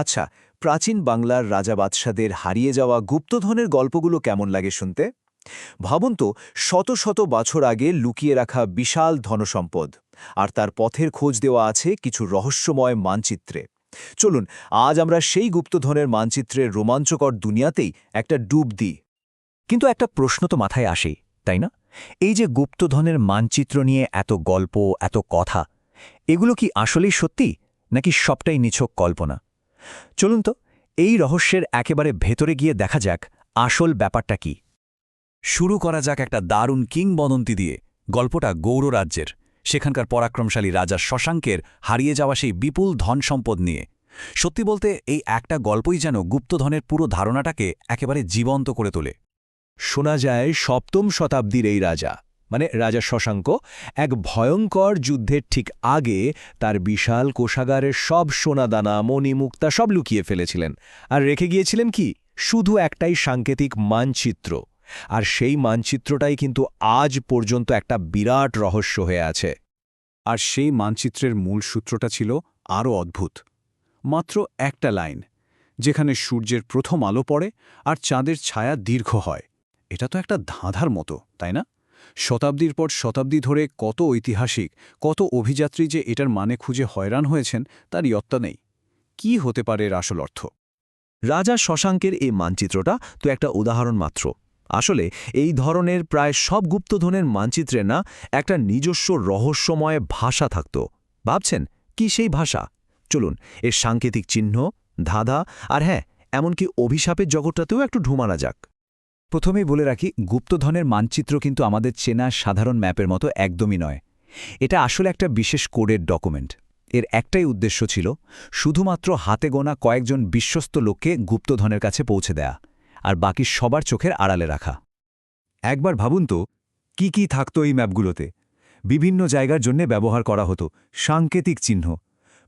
আচ্ছা প্রাচীন বাংলার রাজা বাদশাদের হারিয়ে যাওয়া গুপ্তধনের গল্পগুলো কেমন লাগে শুনতে? ভাবুন তো, শত শত বছর আগে লুকিয়ে রাখা বিশাল ধনসম্পদ, আর তার পথের খোঁজ দেওয়া আছে কিছু রহস্যময় মানচিত্রে। চলুন, আজ আমরা সেই গুপ্তধনের মানচিত্রের রোমাঞ্চকর দুনিয়াতেই একটা ডুব দিই। কিন্তু একটা প্রশ্ন তো মাথায় আসেই, তাই না? এই যে গুপ্তধনের মানচিত্র নিয়ে এত গল্প, এত কথা, এগুলো কি আসলেই সত্যি, নাকি সবটাই নিছক কল্পনা? চলুন তো, এই রহস্যের একেবারে ভেতরে গিয়ে দেখা যাক আসল ব্যাপারটা কি। শুরু করা যাক একটা দারুণ কিংবদন্তি দিয়ে, গল্পটা গৌর রাজ্যের, সেখানকার পরাক্রমশালী রাজা শশাঙ্কের হারিয়ে যাওয়া সেই বিপুল ধন সম্পদ নিয়ে। সত্যি বলতে, এই একটা গল্পই যেন গুপ্তধনের পুরো ধারণাটাকে একেবারে জীবন্ত করে তোলে। শোনা যায় সপ্তম শতাব্দীর এই রাজা। মানে রাজা শশাঙ্ক, এক ভয়ঙ্কর যুদ্ধের ঠিক আগে তার বিশাল কোষাগারের সব সোনাদানা, মণিমুক্তা সব লুকিয়ে ফেলেছিলেন। আর রেখে গিয়েছিলেন কি? শুধু একটাই সাংকেতিক মানচিত্র। আর সেই মানচিত্রটাই কিন্তু আজ পর্যন্ত একটা বিরাট রহস্য হয়ে আছে। আর সেই মানচিত্রের মূল সূত্রটা ছিল আরও অদ্ভুত। মাত্র একটা লাইন, যেখানে সূর্যের প্রথম আলো পড়ে আর চাঁদের ছায়া দীর্ঘ হয়। এটা তো একটা ধাঁধার মতো, তাই না? শতাব্দীর পর শতাব্দী ধরে কত ঐতিহাসিক, কত অভিযাত্রী যে এটার মানে খুঁজে হয়রান হয়েছেন, তার ইয়ত্তা নেই। কি হতে পারে এর আসল অর্থ? রাজা শশাঙ্কের এই মানচিত্রটা তো একটা উদাহরণ মাত্র। আসলে এই ধরনের প্রায় সব গুপ্তধনের মানচিত্রে না একটা নিজস্ব রহস্যময় ভাষা থাকত। ভাবছেন, কি সেই ভাষা? চলুন, এর সাংকেতিক চিহ্ন, ধাঁধা, আর হ্যাঁ এমনকি অভিশাপের জগৎটাতেও একটু ঢুমানা যাক। প্রথমেই বলে রাখি, গুপ্তধনের মানচিত্র কিন্তু আমাদের চেনা সাধারণ ম্যাপের মতো একদমই নয়। এটা আসলে একটা বিশেষ কোডের ডকুমেন্ট। এর একটাই উদ্দেশ্য ছিল শুধুমাত্র হাতে গোনা কয়েকজন বিশ্বস্ত লোককে গুপ্তধনের কাছে পৌঁছে দেয়া আর বাকি সবার চোখের আড়ালে রাখা। একবার ভাবুন তো, কি কি থাকত এই ম্যাপগুলোতে? বিভিন্ন জায়গার জন্য ব্যবহার করা হতো, সাংকেতিক চিহ্ন।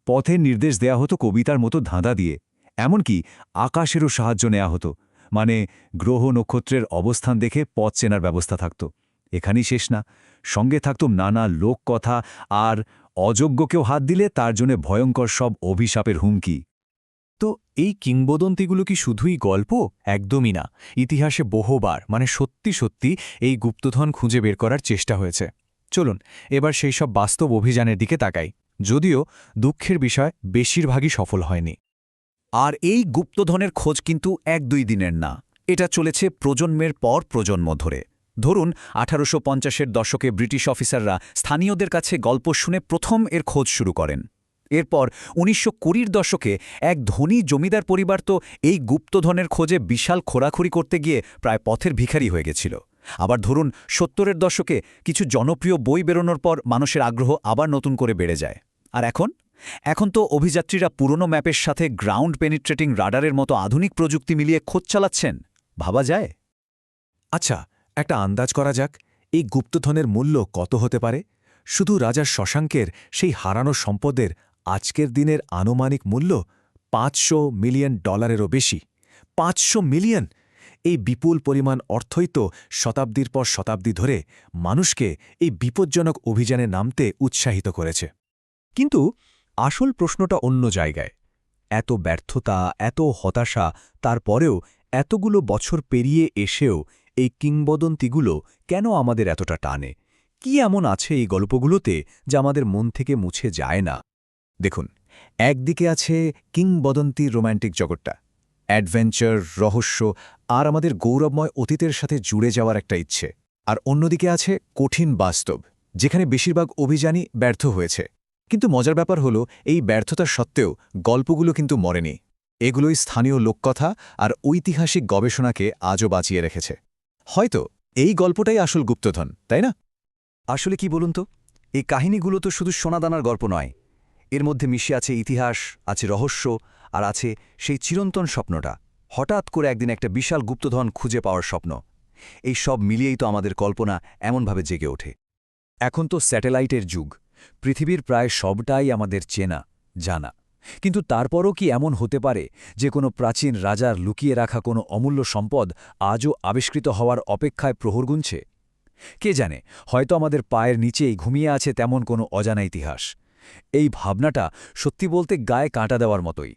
পথের নির্দেশ দেয়া হতো কবিতার মতো ধাঁধা দিয়ে। এমনকি আকাশেরও সাহায্য নেওয়া হতো। মানে গ্রহ নক্ষত্রের অবস্থান দেখে পথ চেনার ব্যবস্থা থাকত। এখানেই শেষ না। সঙ্গে থাকত নানা লোককথা আর অযোগ্যকেও হাত দিলে তার জন্য ভয়ঙ্কর সব অভিশাপের হুমকি। তো এই কিংবদন্তিগুলো কি শুধুই গল্প? একদমই না। ইতিহাসে বহুবার মানে সত্যি সত্যি, এই গুপ্তধন খুঁজে বের করার চেষ্টা হয়েছে। চলুন, এবার সেই সব বাস্তব অভিযানের দিকে তাকাই। যদিও দুঃখের বিষয় বেশিরভাগই সফল হয়নি। আর এই গুপ্তধনের খোঁজ কিন্তু এক দুই দিনের না। এটা চলেছে প্রজন্মের পর প্রজন্ম ধরে। ধরুন, আঠারোশো পঞ্চাশের দশকে ব্রিটিশ অফিসাররা স্থানীয়দের কাছে গল্প শুনে প্রথম এর খোঁজ শুরু করেন। এরপর উনিশশো কুড়ির দশকে এক ধনী জমিদার পরিবার তো এই গুপ্তধনের খোঁজে বিশাল খোরাখুরি করতে গিয়ে প্রায় পথের ভিখারি হয়ে গেছিল। আবার ধরুন, সত্তরের দশকে কিছু জনপ্রিয় বই বেরোনোর পর মানুষের আগ্রহ আবার নতুন করে বেড়ে যায়। আর এখন? এখন তো অভিযাত্রীরা পুরনো ম্যাপের সাথে গ্রাউন্ড পেনিট্রেটিং রাডারের মতো আধুনিক প্রযুক্তি মিলিয়ে খোঁজ চালাচ্ছেন। ভাবা যায়? আচ্ছা একটা আন্দাজ করা যাক, এই গুপ্তধনের মূল্য কত হতে পারে? শুধু রাজা শশাঙ্কের সেই হারানো সম্পদের আজকের দিনের আনুমানিক মূল্য পাঁচশো মিলিয়ন ডলারেরও বেশি। পাঁচশো মিলিয়ন? এই বিপুল পরিমাণ অর্থই তো শতাব্দীর পর শতাব্দী ধরে মানুষকে এই বিপজ্জনক অভিযানে নামতে উৎসাহিত করেছে। কিন্তু আসল প্রশ্নটা অন্য জায়গায়। এত ব্যর্থতা, এত হতাশা, তারপরেও এতগুলো বছর পেরিয়ে এসেও এই কিংবদন্তিগুলো কেন আমাদের এতটা টানে? কি এমন আছে এই গল্পগুলোতে যা আমাদের মন থেকে মুছে যায় না? দেখুন, একদিকে আছে কিংবদন্তির রোম্যান্টিক জগৎটা। অ্যাডভেঞ্চার, রহস্য আর আমাদের গৌরবময় অতীতের সাথে জুড়ে যাওয়ার একটা ইচ্ছে। আর অন্যদিকে আছে কঠিন বাস্তব, যেখানে বেশিরভাগ অভিযানই ব্যর্থ হয়েছে। কিন্তু মজার ব্যাপার হলো, এই ব্যর্থতা সত্ত্বেও গল্পগুলো কিন্তু মরেনি। এগুলোই স্থানীয় লোককথা আর ঐতিহাসিক গবেষণাকে আজও বাঁচিয়ে রেখেছে। হয়তো এই গল্পটাই আসল গুপ্তধন, তাই না? আসলে কি বলুন তো? এই কাহিনীগুলো তো শুধু সোনাদানার গল্প নয়। এর মধ্যে মিশে আছে ইতিহাস, আছে রহস্য আর আছে সেই চিরন্তন স্বপ্নটা। হঠাৎ করে একদিন একটা বিশাল গুপ্তধন খুঁজে পাওয়ার স্বপ্ন। এই সব মিলিয়েই তো আমাদের কল্পনা এমনভাবে জেগে ওঠে। এখন তো স্যাটেলাইটের যুগ। পৃথিবীর প্রায় সবটাই আমাদের চেনা, জানা। কিন্তু তারপরও কি এমন হতে পারে যে কোনো প্রাচীন রাজার লুকিয়ে রাখা কোনো অমূল্য সম্পদ আজও আবিষ্কৃত হওয়ার অপেক্ষায় প্রহর গুনছে? কে জানে, হয়তো আমাদের পায়ের নিচেই ঘুমিয়ে আছে তেমন কোনো অজানা ইতিহাস। এই ভাবনাটা সত্যি বলতে গায়ে কাঁটা দেওয়ার মতোই।